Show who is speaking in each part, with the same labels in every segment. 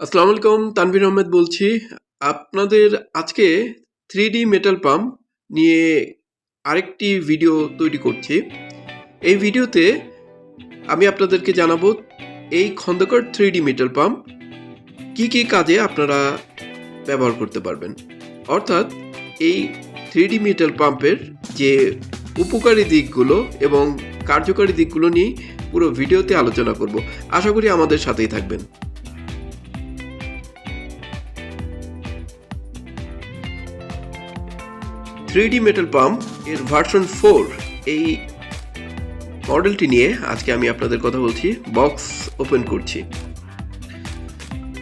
Speaker 1: আসসালামু আলাইকুম, তানভীর আহমেদ বলছি। আপনাদের আজকে থ্রি ডি মেটাল পাম্প নিয়ে আরেকটি ভিডিও তৈরি করছি। এই ভিডিওতে আমি আপনাদেরকে জানাব এই Khandakar three D metal pump কী কী কাজে আপনারা ব্যবহার করতে পারবেন। অর্থাৎ এই থ্রি ডি মেটাল পাম্পের যে উপকারী দিকগুলো এবং কার্যকারী দিকগুলো নিয়ে পুরো ভিডিওতে আলোচনা করব। আশা করি আমাদের সাথেই থাকবেন। থ্রি ডি মেটাল পাম্পের ভার্সন ফোর এই মডেলটি নিয়ে আজকে আমি আপনাদের কথা বলছি বক্স ওপেন করছি।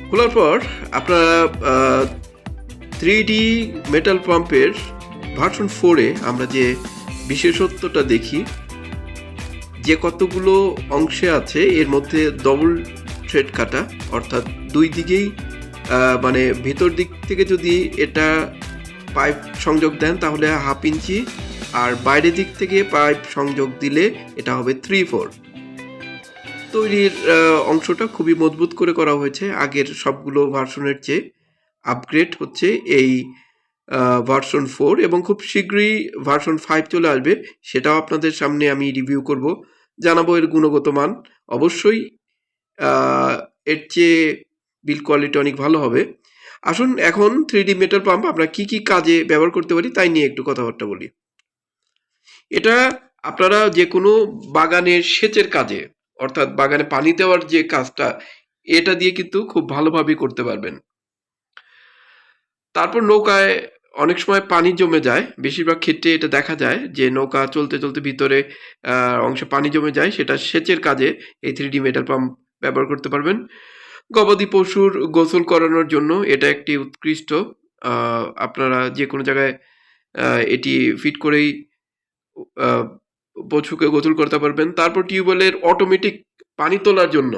Speaker 1: খোলার পর আপনারা থ্রি ডি মেটাল পাম্পের ভার্সন ফোরে আমরা যে বিশেষত্বটা দেখি, যে কতগুলো অংশে আছে, এর মধ্যে ডবল থ্রেড কাটা, অর্থাৎ দুই দিকেই মানে ভেতর দিক থেকে যদি এটা পাইপ সংযোগ দেন, তাহলে হাফ ইঞ্চি। আর বাইরের দিক থেকে পাইপ সংযোগ দিলে এটা হবে থ্রি ফোর তৈরির অংশটা খুবই মজবুত করে করা হয়েছে। আগের সবগুলো ভার্সনের চেয়ে আপগ্রেড হচ্ছে এই ভার্সন ফোর এবং খুব শীঘ্রই ভার্সন ফাইভ চলে আসবে। সেটাও আপনাদের সামনে আমি রিভিউ করব। জানাব এর গুণগত মান। অবশ্যই এর চেয়ে বিল কোয়ালিটি অনেক ভালো হবে। আসুন এখন থ্রি ডি মেটাল পাম্প আমরা কি কি কাজে ব্যবহার করতে পারি তাই নিয়ে একটু কথাবার্তা বলি। এটা আপনারা যে কোনো বাগানের সেচের কাজে, অর্থাৎ বাগানে পানি দেওয়ার যে কাজটা, এটা দিয়ে কিন্তু খুব ভালোভাবে করতে পারবেন। তারপর নৌকায় অনেক সময় পানি জমে যায়, বেশিরভাগ ক্ষেত্রে এটা দেখা যায় যে নৌকা চলতে চলতে ভিতরে অংশে পানি জমে যায়, সেটা সেচের কাজে এই থ্রি ডি মেটাল পাম্প ব্যবহার করতে পারবেন। গবাদি পশুর গোসল করানোর জন্য এটা একটি উৎকৃষ্ট আপনারা যে কোনো জায়গায় এটি ফিট করেই পশুকে গোসল করতে পারবেন। তারপর টিউবওয়েলের অটোমেটিক পানি তোলার জন্য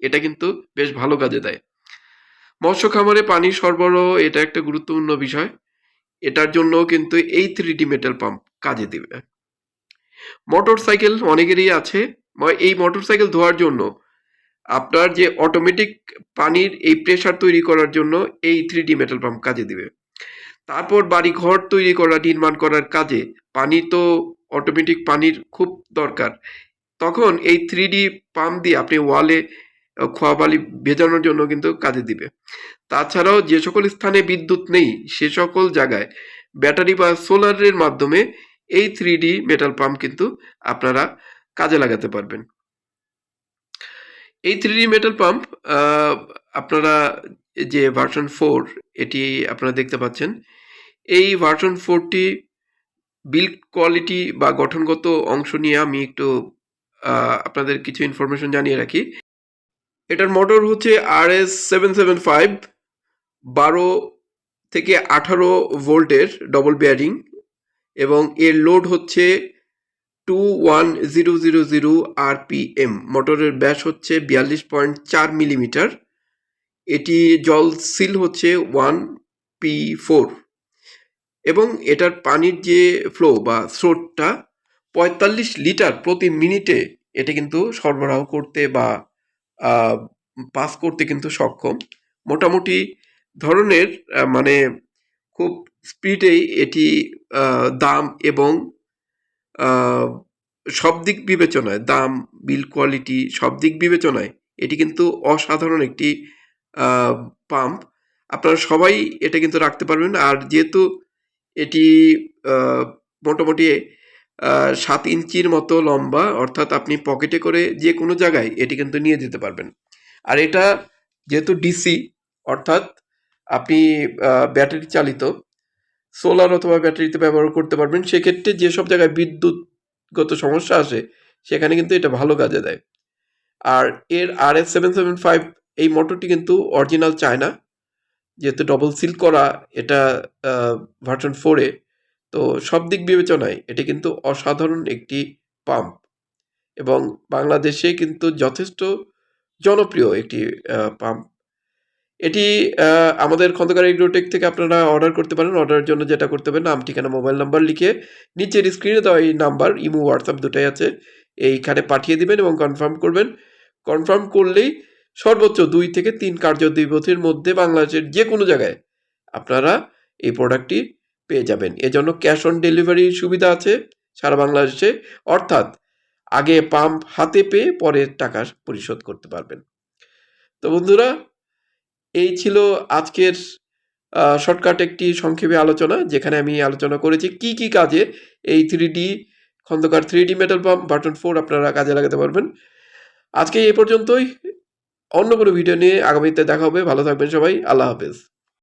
Speaker 1: এটা কিন্তু বেশ ভালো কাজে দেয়। মৎস্য খামারে পানি সরবরাহ এটা একটা গুরুত্বপূর্ণ বিষয়। এটার জন্য কিন্তু এই থ্রি মেটাল পাম্প কাজে দিবে। মোটর সাইকেল অনেকেরই আছে। এই মোটর সাইকেল ধোয়ার জন্য আপনার যে অটোমেটিক পানির এই প্রেসার তৈরি করার জন্য এই থ্রি ডি মেটাল পাম্প কাজে দিবে। তারপর বাড়ি ঘর তৈরি করা, নির্মাণ করার কাজে পানি তো অটোমেটিক পানির খুব দরকার। তখন এই থ্রি ডি পাম্প দিয়ে আপনি ওয়ালে খোয়া বালি ভেজানোর জন্য কিন্তু কাজে দিবে। তাছাড়াও যে সকল স্থানে বিদ্যুৎ নেই, সে সকল জায়গায় ব্যাটারি বা সোলারের মাধ্যমে এই থ্রি ডি মেটাল পাম্প কিন্তু আপনারা কাজে লাগাতে পারবেন। এই থ্রি ডি মেটাল পাম্প আপনারা যে ভার্সন ফোর এটি আপনারা দেখতে পাচ্ছেন। এই ভার্সন ফোরটি বিল্ড কোয়ালিটি বা গঠনগত অংশ নিয়ে আমি একটু আপনাদের কিছু ইনফরমেশন জানিয়ে রাখি। এটার মোটর হচ্ছে R S seven seven five বারো থেকে আঠারো ভোল্টের ডবল বেয়ারিং এবং এর লোড হচ্ছে two one zero zero zero মোটরের ব্যাস হচ্ছে বিয়াল্লিশ পয়েন্ট চার মিলিমিটার। এটি জল সিল হচ্ছে ওয়ান পি ফোর এবং এটার পানির যে ফ্লো বা স্রোতটা পঁয়তাল্লিশ লিটার প্রতি মিনিটে এটা কিন্তু সরবরাহ করতে বা পাস করতে কিন্তু সক্ষম। মোটামুটি ধরনের মানে খুব স্পিডেই এটি দাম এবং সব দিক বিবেচনায়, দাম, বিল কোয়ালিটি সব দিক বিবেচনায় এটি কিন্তু অসাধারণ একটি পাম্প। আপনারা সবাই এটা কিন্তু রাখতে পারবেন। আর যেহেতু এটি মোটামুটি সাত ইঞ্চির মতো লম্বা, অর্থাৎ আপনি পকেটে করে যে কোনো জায়গায় এটি কিন্তু নিয়ে যেতে পারবেন। আর এটা যেহেতু ডিসি, অর্থাৎ আপনি ব্যাটারি চালিত সোলার অথবা ব্যাটারিতে ব্যবহার করতে পারবেন। সেক্ষেত্রে যেসব জায়গায় বিদ্যুৎগত সমস্যা আসে, সেখানে কিন্তু এটা ভালো কাজে দেয়। আর এর R S seven seven five এই মোটরটি কিন্তু অরিজিনাল চায়না যেহেতু ডবল সিল করা, এটা ভার্সন ফোরে তো সব দিক বিবেচনায় এটি কিন্তু অসাধারণ একটি পাম্প এবং বাংলাদেশে কিন্তু যথেষ্ট জনপ্রিয় একটি পাম্প এটি আমাদের খন্দকার এগ্রোটেক থেকে আপনারা অর্ডার করতে পারেন। অর্ডারের জন্য যেটা করতে হবে, নাম, ঠিকানা, মোবাইল নাম্বার লিখে নিচের স্ক্রিনে দেওয়া এই নাম্বার, ইমো, হোয়াটসঅ্যাপ দুটাই আছে, এইখানে পাঠিয়ে দিবেন এবং কনফার্ম করবেন। কনফার্ম করলেই সর্বোচ্চ দুই থেকে তিন কার্য দিবসের মধ্যে বাংলাদেশের যে কোনো জায়গায় আপনারা এই প্রোডাক্টটি পেয়ে যাবেন। এজন্য ক্যাশ অন ডেলিভারির সুবিধা আছে সারা বাংলাদেশে, অর্থাৎ আগে পাম্প হাতে পেয়ে পরে টাকা পরিশোধ করতে পারবেন। তো বন্ধুরা এই ছিল আজকের শর্টকাট একটি সংক্ষেপে আলোচনা, যেখানে আমি আলোচনা করেছি কি কি কাজে এই three D Khandakar three D metal pump button four আপনারা কাজে লাগাতে পারবেন। আজকে এই পর্যন্তই। অন্য কোনো ভিডিও নিয়ে আগামীতে দেখা হবে। ভালো থাকবেন সবাই। আল্লাহ হাফেজ।